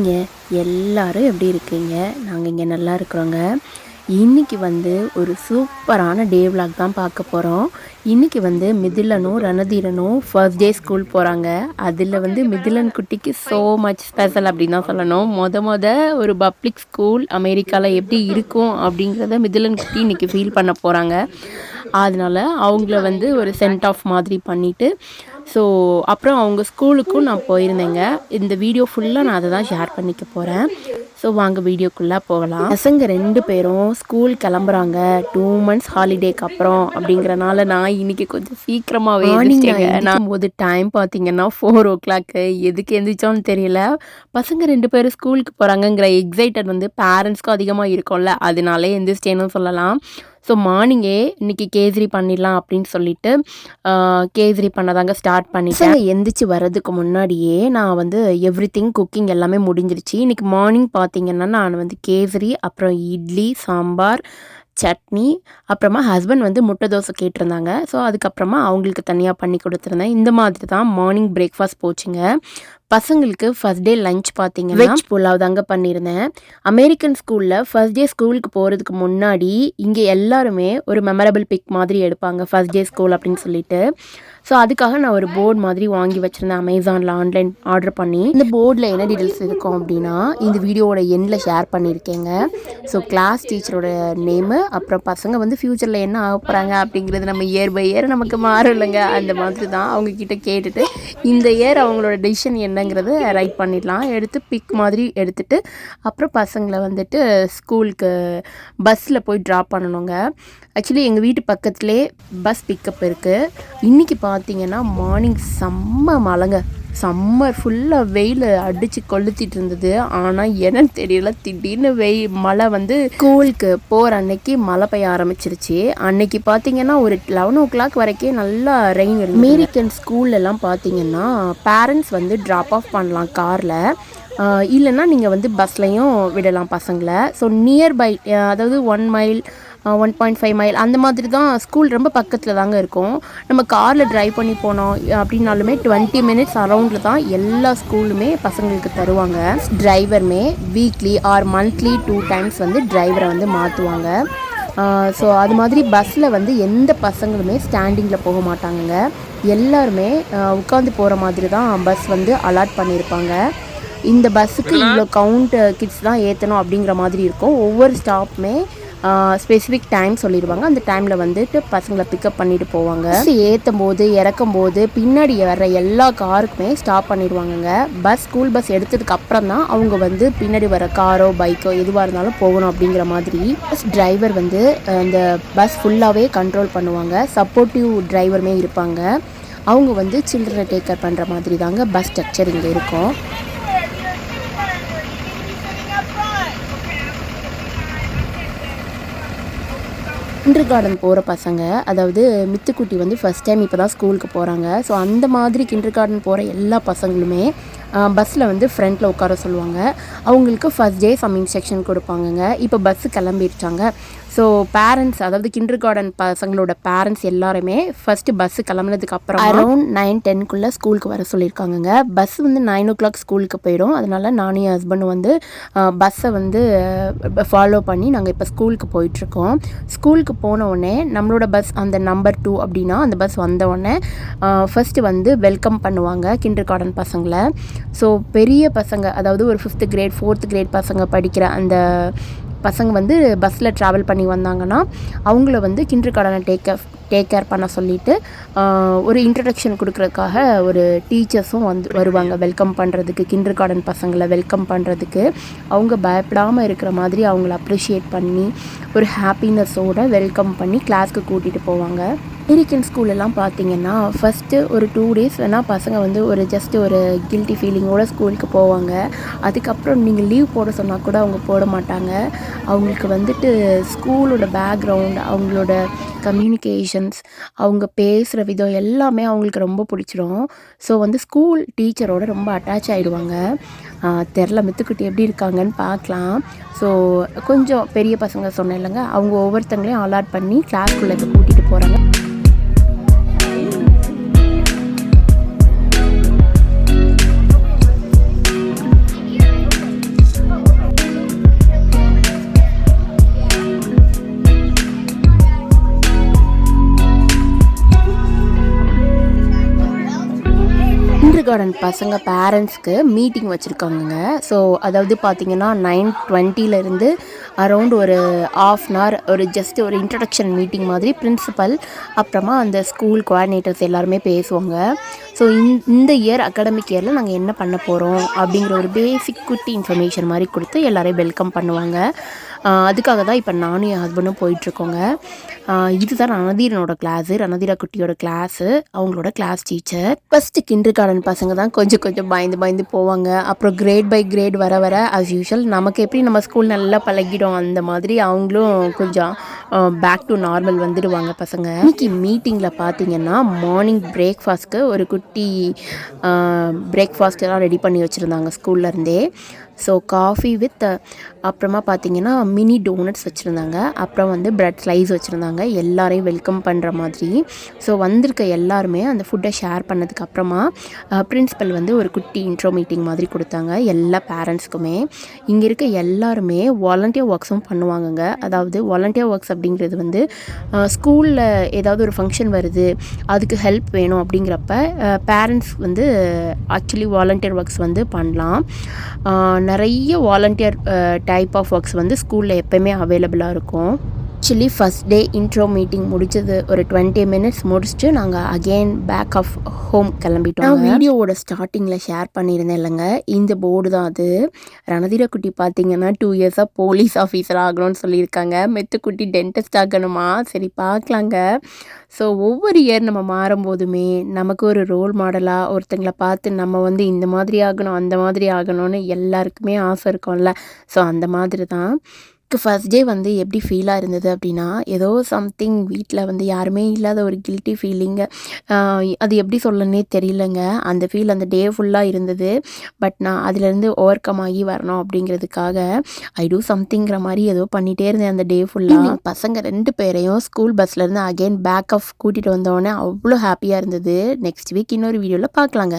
நீங்கள் எல்லாரும் எப்படி இருக்கீங்க? நாங்கள் இங்கே நல்லா இருக்கிறோங்க. இன்னைக்கு வந்து ஒரு சூப்பரான டே விளாக் தான் பார்க்க போகிறோம் இன்னைக்கு வந்து மிதிலனும் ரணதீரனும் ஃபர்ஸ்ட் டே ஸ்கூல் போகிறாங்க அதில் வந்து மிதிலன் குட்டிக்கு ஸோ மச் ஸ்பெஷல் அப்படின்னு தான் சொல்லணும். மொத மொத ஒரு பப்ளிக் ஸ்கூல் அமெரிக்காவில் எப்படி இருக்கும் அப்படிங்கிறத மிதிலன் குட்டி இன்றைக்கி ஃபீல் பண்ண போகிறாங்க அதனால் அவங்கள வந்து ஒரு சென்ட் ஆஃப் மாதிரி பண்ணிவிட்டு ஸோ அப்புறம் அவங்க ஸ்கூலுக்கும் நான் போயிருந்தேங்க. இந்த வீடியோ ஃபுல்லாக நான் அதை தான் ஷேர் பண்ணிக்க போகிறேன் ஸோ வாங்க வீடியோக்குள்ளே போகலாம். பசங்க ரெண்டு பேரும் ஸ்கூல் கிளம்புறாங்க. டூ மந்த்ஸ் ஹாலிடேக்கு அப்புறம் அப்படிங்கிறனால நான் இன்னைக்கு கொஞ்சம் சீக்கிரமாகவே நான் போது டைம் பார்த்தீங்கன்னா ஃபோர் ஓ கிளாக்கு எதுக்கு எந்திரிச்சோன்னு தெரியல. பசங்க ரெண்டு பேரும் ஸ்கூலுக்கு போகிறாங்கங்கிற எக்ஸைட்டட் வந்து பேரண்ட்ஸ்க்கும் அதிகமாக இருக்கும்ல. அதனாலே எந்திரிச்சிட்டேன்னு சொல்லலாம். ஸோ மார்னிங்கே இன்னைக்கு கேசரி பண்ணிடலாம் அப்படின்னு சொல்லிட்டு கேசரி பண்ணதாங்க ஸ்டார்ட் பண்ணிட்டேன். எந்திரிச்சு வர்றதுக்கு முன்னாடியே நான் வந்து எவ்ரி திங் குக்கிங் எல்லாமே முடிஞ்சிருச்சு. இன்றைக்கி மார்னிங் பார்த்தீங்கன்னா நான் வந்து கேசரி அப்புறம் இட்லி சாம்பார் சட்னி அப்புறமா ஹஸ்பண்ட் வந்து முட்டை தோசை கேட்டிருந்தாங்க. ஸோ அதுக்கப்புறமா அவங்களுக்கு தனியாக பண்ணி கொடுத்துருந்தேன். இந்த மாதிரி தான் மார்னிங் பிரேக்ஃபாஸ்ட் போச்சுங்க. பசங்களுக்கு ஃபர்ஸ்ட் டே லஞ்ச் பார்த்தீங்கன்னா வெஜ் புலாவ் தாங்க பண்ணியிருந்தேன். அமெரிக்கன் ஸ்கூலில் ஃபர்ஸ்ட் டே ஸ்கூலுக்கு போகிறதுக்கு முன்னாடி இங்கே எல்லாருமே ஒரு மெமரபிள் பிக் மாதிரி எடுப்பாங்க ஃபர்ஸ்ட் டே ஸ்கூல் அப்படின்னு சொல்லிட்டு. ஸோ அதுக்காக நான் ஒரு போர்டு மாதிரி வாங்கி வச்சுருந்தேன் அமேசானில் ஆன்லைன் ஆர்டர் பண்ணி. இந்த போர்டில் என்ன டீட்டெயில்ஸ் இருக்கும் அப்படின்னா இந்த வீடியோவோட எண்டில் ஷேர் பண்ணியிருக்கேங்க. ஸோ கிளாஸ் டீச்சரோட நேமு அப்புறம் பசங்க வந்து ஃப்யூச்சரில் என்ன ஆக போகிறாங்க அப்படிங்கிறது நம்ம இயர் பை இயர் நமக்கு மாறும் இல்லைங்க அந்த மாதிரி தான் அவங்கக்கிட்ட கேட்டுட்டு இந்த இயர் அவங்களோட டெசிஷன் என்னங்கிறது ரைட் பண்ணிடலாம். எடுத்து பிக் மாதிரி எடுத்துகிட்டு அப்புறம் பசங்களை வந்துட்டு ஸ்கூலுக்கு பஸ்ஸில் போய் ட்ராப் பண்ணணுங்க. ஆக்சுவலி எங்கள் வீட்டு பக்கத்துலேயே பஸ் பிக்கப் இருக்குது இன்றைக்கி பார்த்தீங்கன்னா மார்னிங் செம்ம மழைங்க. சம்மர் ஃபுல்லாக வெயில் அடித்து கொளுத்திட்டு இருந்தது. ஆனால் என்னன்னு தெரியல. திடீர்னு வெயில் மழை வந்து ஸ்கூலுக்கு போகிற அன்னைக்கு மழை பெய்ய ஆரம்பிச்சிருச்சு. அன்னைக்கு பார்த்தீங்கன்னா ஒரு லெவன் ஓ கிளாக் வரைக்கும் நல்லா ரெயின் அமெரிக்கன் ஸ்கூல்லலாம் பார்த்தீங்கன்னா பேரண்ட்ஸ் வந்து ட்ராப் ஆஃப் பண்ணலாம் காரில். இல்லைன்னா நீங்கள் வந்து பஸ்லையும் விடலாம் பசங்களை. ஸோ நியர்பை அதாவது one mile one point five mile அந்த மாதிரி தான் ஸ்கூல் ரொம்ப பக்கத்தில் தாங்க இருக்கும். நம்ம காரில் ட்ரைவ் பண்ணி போனோம் அப்படின்னாலுமே டுவெண்ட்டி மினிட்ஸ் அரௌண்டில் தான் எல்லா ஸ்கூலுமே பசங்களுக்கு தருவாங்க. டிரைவருமே weekly or monthly two times வந்து டிரைவரை வந்து மாற்றுவாங்க ஸோ அது மாதிரி பஸ்ஸில் வந்து எந்த பசங்களுமே ஸ்டாண்டிங்கில் போக மாட்டாங்கங்க. எல்லாருமே உட்காந்து போகிற மாதிரி தான் பஸ் வந்து அலாட் பண்ணியிருப்பாங்க இந்த பஸ்ஸுக்கு இவ்வளோ கவுண்ட் கிட்ஸ் தான் ஏற்றணும் அப்படிங்கிற மாதிரி இருக்கும். ஒவ்வொரு ஸ்டாப்புமே ஸ்பெசிஃபிக் டைம் சொல்லிடுவாங்க. அந்த டைமில் வந்துட்டு பசங்களை பிக்கப் பண்ணிட்டு போவாங்க. ஏற்றும் போது இறக்கும் போது பின்னாடி வர்ற எல்லா காருக்குமே ஸ்டாப் பண்ணிடுவாங்கங்க. பஸ் ஸ்கூல் பஸ் எடுத்ததுக்கு அப்புறம் தான் அவங்க வந்து பின்னாடி வர காரோ பைக்கோ எதுவாக இருந்தாலும் போகணும் அப்படிங்கிற மாதிரி பஸ் டிரைவர் வந்து அந்த பஸ் ஃபுல்லாகவே கண்ட்ரோல் பண்ணுவாங்க. சப்போர்ட்டிவ் டிரைவருமே இருப்பாங்க. அவங்க வந்து சில்ட்ரனை டேக் கேர் பண்ணுற மாதிரி தாங்க பஸ் ஸ்ட்ரக்சர் இங்கே இருக்கும். கிண்டர் கார்டன் போகிற பசங்க அதாவது மித்துக்குட்டி வந்து ஃபஸ்ட் டைம் இப்போ தான் ஸ்கூலுக்கு போகிறாங்க ஸோ அந்த மாதிரி கிண்டர் கார்டன் போகிற எல்லா பசங்களுமே பஸ்ஸில் வந்து ஃப்ரண்ட்டில் உட்கார சொல்லுவாங்க. அவங்களுக்கு ஃபஸ்ட் டே சம்மிங் செக்ஷன் கொடுப்பாங்கங்க. இப்போ பஸ்ஸு கிளம்பிருச்சாங்க. ஸோ பேரண்ட்ஸ் அதாவது கிண்டர் கார்டன் பசங்களோட பேரண்ட்ஸ் எல்லாருமே ஃபஸ்ட்டு பஸ்ஸு கிளம்புனதுக்கு அப்புறம் அரௌண்ட் நைன் டென்க்குள்ளே ஸ்கூலுக்கு வர சொல்லியிருக்காங்கங்க பஸ் வந்து நைன் ஓ கிளாக் ஸ்கூலுக்கு போயிடும். அதனால நானும் என் ஹஸ்பண்டும் வந்து பஸ்ஸை வந்து ஃபாலோ பண்ணி நாங்கள் இப்போ ஸ்கூலுக்கு போயிட்டுருக்கோம். ஸ்கூலுக்கு போன உடனே நம்மளோட பஸ் அந்த நம்பர் டூ அப்படின்னா அந்த பஸ் வந்த உடனே ஃபஸ்ட்டு வந்து வெல்கம் பண்ணுவாங்க கிண்டர் கார்டன் பசங்களை. ஸோ பெரிய பசங்க அதாவது ஒரு ஃபிஃப்த்து கிரேட் ஃபோர்த்து கிரேட் பசங்க படிக்கிற அந்த பசங்க வந்து பஸ்ஸில் ட்ராவல் பண்ணி வந்தாங்கன்னா அவங்கள வந்து கிண்டர் கார்டனை டேக் கேர் டேக் கேர் பண்ண சொல்லிட்டு ஒரு இன்ட்ரடக்ஷன் கொடுக்குறதுக்காக ஒரு டீச்சர்ஸும் வந்து வருவாங்க. வெல்கம் பண்ணுறதுக்கு கிண்டர் கார்டன் பசங்களை வெல்கம் பண்ணுறதுக்கு அவங்க பயப்படாமல் இருக்கிற மாதிரி அவங்கள அப்ரிஷியேட் பண்ணி ஒரு ஹாப்பினஸோட வெல்கம் பண்ணி கிளாஸ்க்கு கூட்டிகிட்டு போவாங்க. அமெரிக்கன் ஸ்கூலெல்லாம் பார்த்தீங்கன்னா ஃபஸ்ட்டு ஒரு டூ டேஸ் வேணால் பசங்க வந்து ஒரு ஜஸ்ட் ஒரு கில்ட்டி ஃபீலிங்கோட ஸ்கூலுக்கு போவாங்க. அதுக்கப்புறம் நீங்கள் லீவ் போட சொன்னால் கூட அவங்க போட மாட்டாங்க. அவங்களுக்கு வந்துட்டு ஸ்கூலோட பேக்ரவுண்ட் அவங்களோட கம்யூனிகேஷன்ஸ் அவங்க பேசுகிற விதம் எல்லாமே அவங்களுக்கு ரொம்ப பிடிச்சிரும். ஸோ வந்து ஸ்கூல் டீச்சரோட ரொம்ப அட்டாச் ஆகிடுவாங்க தெரில மித்துக்குட்டி எப்படி இருக்காங்கன்னு பார்க்கலாம் ஸோ கொஞ்சம் பெரிய பசங்க சொன்னேன் இல்லைங்க. அவங்க ஒவ்வொருத்தங்களையும் அலாட் பண்ணி கிளாஸ்க்குள்ளே கூட்டிகிட்டு போகிறாங்க கிண்டர் கார்டன் பசங்க பேரண்ட்ஸ்க்கு மீட்டிங் வச்சுருக்காங்கங்க. ஸோ அதாவது பார்த்தீங்கன்னா நைன் டுவெண்ட்டிலேருந்து அரவுண்ட் ஒரு ஆஃப் அன் ஹவர் ஒரு ஜஸ்ட் ஒரு இன்ட்ரடக்ஷன் மீட்டிங் மாதிரி பிரின்சிபல் அப்புறமா அந்த ஸ்கூல் கோஆர்டினேட்டர்ஸ் எல்லாருமே பேசுவாங்க. ஸோ இந்த இயர் அகாடமிக் இயரில் நாங்கள் என்ன பண்ண போகிறோம் அப்படிங்கிற ஒரு பேசிக் குட்டி இன்ஃபர்மேஷன் மாதிரி கொடுத்து எல்லாரையும் வெல்கம் பண்ணுவாங்க. அதுக்காக தான் இப்போ நானும் என் ஹஸ்பண்டும் போயிட்டுருக்கோங்க. இதுதான் ரணதீரனோட கிளாஸு ரணதீரா குட்டியோட கிளாஸு அவங்களோட class teacher first kindergarten பசங்க தான் கொஞ்சம் கொஞ்சம் பயந்து பயந்து போவாங்க. அப்புறம் கிரேட் பை கிரேட் வர வர அஸ் யூஷுவல் நமக்கு எப்படி நம்ம ஸ்கூல் நல்லா பழகிடும் அந்த மாதிரி அவங்களும் கொஞ்சம் பேக் டு நார்மல் வந்துடுவாங்க பசங்க. இன்றைக்கி மீட்டிங்கில் பார்த்தீங்கன்னா மார்னிங் பிரேக்ஃபாஸ்ட்க்கு ஒரு குட்டி பிரேக்ஃபாஸ்ட்டெல்லாம் ரெடி பண்ணி வச்சுருந்தாங்க ஸ்கூல்லேருந்தே ஸோ காஃபி வித் அப்புறமா பார்த்தீங்கன்னா மினி டோனட்ஸ் வச்சுருந்தாங்க. அப்புறம் வந்து ப்ரெட் ஸ்லைஸ் வச்சுருந்தாங்க. எல்லாரையும் வெல்கம் பண்ணுற மாதிரி. ஸோ வந்திருக்க எல்லாருமே அந்த ஃபுட்டை ஷேர் பண்ணதுக்கு அப்புறமா பிரின்ஸிபல் வந்து ஒரு குட்டி இன்ட்ரோ மீட்டிங் மாதிரி கொடுத்தாங்க. எல்லா பேரண்ட்ஸ்க்குமே இங்கே இருக்க எல்லாருமே வாலண்டியர் ஒர்க்ஸும் பண்ணுவாங்கங்க. அதாவது வாலண்டியர் ஒர்க்ஸ் அப்படிங்கிறது வந்து ஸ்கூலில் ஏதாவது ஒரு ஃபங்க்ஷன் வருது அதுக்கு ஹெல்ப் வேணும் அப்படிங்கிறப்ப பேரண்ட்ஸ் வந்து ஆக்சுவலி வாலண்டியர் ஒர்க்ஸ் வந்து பண்ணலாம். நிறைய வாலண்டியர் டைப் ஆஃப் ஒர்க்ஸ் வந்து ஸ்கூலில் எப்போயுமே அவைலபிளாக இருக்கும். Actually first day intro meeting முடிச்சது ஒரு டுவெண்ட்டி மினிட்ஸ் முடிச்சுட்டு நாங்கள் அகெயின் பேக் ஆஃப் ஹோம் கிளம்பிட்டோம் நான் வீடியோவோட ஸ்டார்டிங்கில் ஷேர் பண்ணியிருந்தேன் இல்லைங்க. இந்த போர்டு தான் அது. ரணதீரக்குட்டி பார்த்தீங்கன்னா டூ இயர்ஸாக போலீஸ் ஆஃபீஸர் ஆகணும்னு சொல்லியிருக்காங்க. மெத்துக்குட்டி டென்டிஸ்ட் ஆகணுமா? சரி பார்க்கலாங்க. ஸோ ஒவ்வொரு இயர் நம்ம மாறும்போதுமே நமக்கு ஒரு ரோல் மாடலாக ஒருத்தங்களை பார்த்து நம்ம வந்து இந்த மாதிரி ஆகணும் அந்த மாதிரி ஆகணும்னு எல்லாருக்குமே ஆசை இருக்கும்ல. ஸோ அந்த மாதிரி தான். எனக்கு ஃபஸ்ட் டே வந்து எப்படி ஃபீலாக இருந்தது அப்படின்னா ஏதோ சம்திங் வீட்டில் வந்து யாருமே இல்லாத ஒரு கில்ட்டி ஃபீலிங்கு அது எப்படி சொல்லனே தெரியலங்க. அந்த ஃபீல் அந்த டே ஃபுல்லாக இருந்தது. பட் நான் அதுலேருந்து ஓவர் கம் ஆகி வரணும் அப்படிங்கிறதுக்காக ஐ டூ சம்திங்கிற மாதிரி ஏதோ பண்ணிகிட்டே இருந்தேன் அந்த டே ஃபுல்லாக பசங்க ரெண்டு பேரையும் ஸ்கூல் பஸ்லேருந்து அகைன் பேக் ஆஃப் கூட்டிகிட்டு வந்தோடனே அவ்வளோ ஹாப்பியாக இருந்தது. நெக்ஸ்ட் வீக் இன்னொரு வீடியோவில் பார்க்கலாங்க.